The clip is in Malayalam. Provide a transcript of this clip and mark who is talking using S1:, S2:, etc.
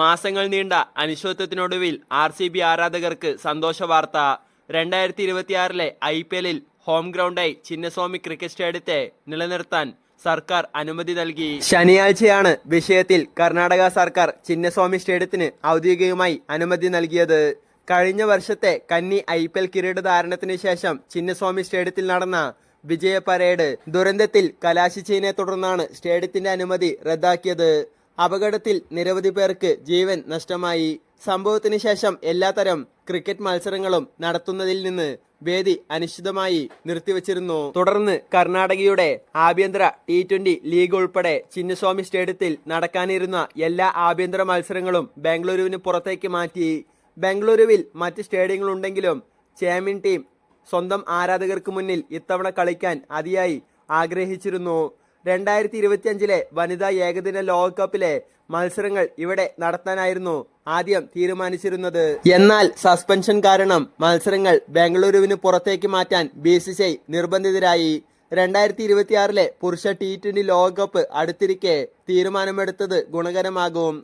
S1: മാസങ്ങൾ നീണ്ട അനിശ്ചിതത്വത്തിനൊടുവിൽ ആർ സി ബി ആരാധകർക്ക് സന്തോഷ വാർത്ത. രണ്ടായിരത്തി ഇരുപത്തിയാറിലെ ഐ പി എല്ലിൽ ഹോം ഗ്രൗണ്ടായി ചിന്നസ്വാമി ക്രിക്കറ്റ് സ്റ്റേഡിയത്തെ നിലനിർത്താൻ സർക്കാർ അനുമതി നൽകി. ശനിയാഴ്ചയാണ് വിഷയത്തിൽ കർണാടക സർക്കാർ ചിന്നസ്വാമി സ്റ്റേഡിയത്തിന് ഔദ്യോഗികമായി അനുമതി നൽകിയത്. കഴിഞ്ഞ വർഷത്തെ കന്നി ഐ പി എൽ കിരീടധാരണത്തിന് ശേഷം ചിന്നസ്വാമി സ്റ്റേഡിയത്തിൽ നടന്ന വിജയ പരേഡ് ദുരന്തത്തിൽ കലാശിച്ചതിനെ തുടർന്നാണ് സ്റ്റേഡിയത്തിന്റെ അനുമതി റദ്ദാക്കിയത്. അപകടത്തിൽ നിരവധി പേർക്ക് ജീവൻ നഷ്ടമായി. സംഭവത്തിന് ശേഷം എല്ലാത്തരം ക്രിക്കറ്റ് മത്സരങ്ങളും നടത്തുന്നതിൽ നിന്ന് വേദി അനിശ്ചിതമായി നിർത്തിവച്ചിരുന്നു. തുടർന്ന് കർണാടകയുടെ ആഭ്യന്തര ടി ട്വന്റി ലീഗ് ഉൾപ്പെടെ ചിന്നസ്വാമി സ്റ്റേഡിയത്തിൽ നടക്കാനിരുന്ന എല്ലാ ആഭ്യന്തര മത്സരങ്ങളും ബാംഗ്ലൂരുവിന് പുറത്തേക്ക് മാറ്റി. ബാംഗ്ലൂരുവിൽ മറ്റ് സ്റ്റേഡിയങ്ങളുണ്ടെങ്കിലും ചാമ്പ്യൻ ടീം സ്വന്തം ആരാധകർക്ക് മുന്നിൽ ഇത്തവണ കളിക്കാൻ അതിയായി ആഗ്രഹിച്ചിരുന്നു. രണ്ടായിരത്തി ഇരുപത്തിയഞ്ചിലെ വനിതാ ഏകദിന ലോകകപ്പിലെ മത്സരങ്ങൾ ഇവിടെ നടത്താനായിരുന്നു ആദ്യം തീരുമാനിച്ചിരുന്നത്. എന്നാൽ സസ്പെൻഷൻ കാരണം മത്സരങ്ങൾ ബാംഗ്ലൂരുവിന് പുറത്തേക്ക് മാറ്റാൻ ബി സി സി ഐ നിർബന്ധിതരായി. രണ്ടായിരത്തി ഇരുപത്തിയാറിലെ പുരുഷ ടി ട്വന്റി ലോകകപ്പ് അടുത്തിരിക്കെ തീരുമാനമെടുത്തത് ഗുണകരമാകും.